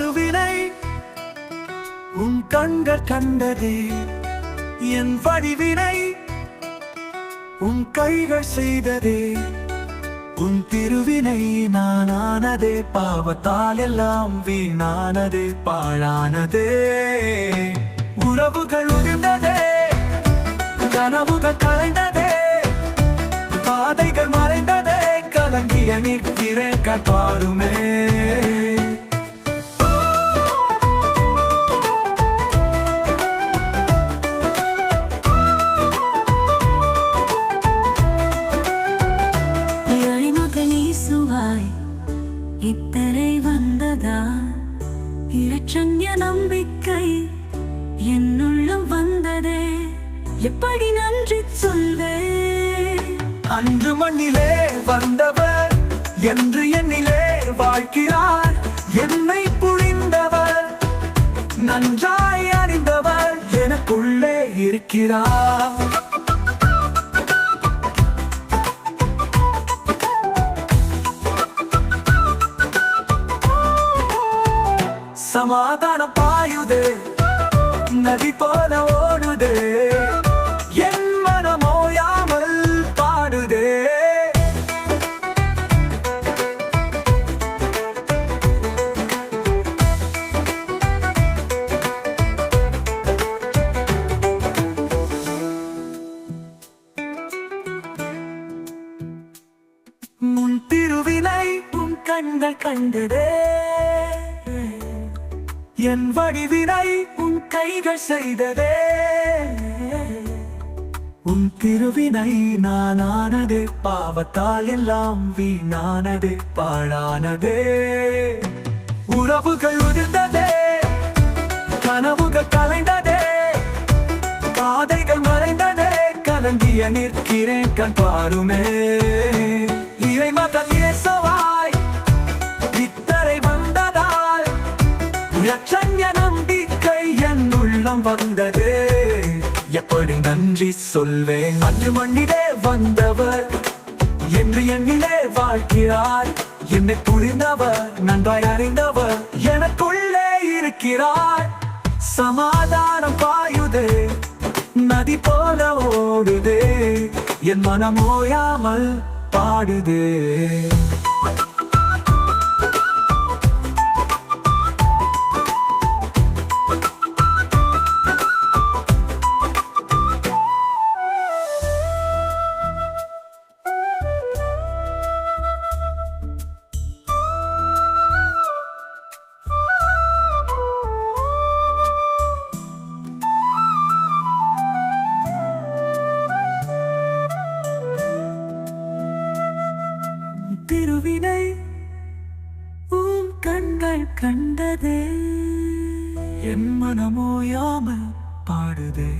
மறுவினை உன் கண்கள் கண்டது என் வடிவினை உன் கைகள் செய்ததே. உன் திருவினை நானானதே பாவத்தால் எல்லாம் வீணானது பாழானதே. உறவுகள் உதிர்ந்ததே கனவுகள் கலைந்ததே. பாதைகள் மறைந்ததே கலங்கிய நிற்கிறேன் கட்பாருமே இயேசுவாய் இத்தரை வந்ததா இரட்சண்ய நம்பிக்கை என்னுள்ளம் வந்ததே. எப்படி நன்றி சொல்வே? அன்று மண்ணிலே வந்தவர் என்று என்னிலே வாழ்கிறார். என்னை புழிந்தவர் நன்றாய் அறிந்தவர் எனக்குள்ளே இருக்கிறார். சமாதானம் பாயுது. நதி போல ஓடுது. என் மனமோயாமல் பாடுதே. முன் திருவினை உன் கண்கள் கண்டதே. என் வடிவினை உன் கைகள் செய்ததே. உன் திருவினை நானானது பாவத்தால் எல்லாம் வீணானது பாழானதே. உறவுகள் உதிர்ந்ததே கனவுகள் கலைந்ததே. பாதைகள் மறைந்ததே கலங்கிய நிற்கிறேன் கண் பாருமே. இறை மதம் எப்படி நன்றி சொல்வேன். அன்று மண்ணிலே வந்தவர் என்று எண்ணிலே வாழ்கிறார். என்னை புரிந்தவர் நன்றாய் அறிந்தவர் எனக்குள்ளே இருக்கிறார். சமாதானம் பாயுதே நதி போல ஓடுதே என் மனம் ஓயாமல் பாடுதே. கண்கள் கண்டதே. என் மனமோ பாடுதே.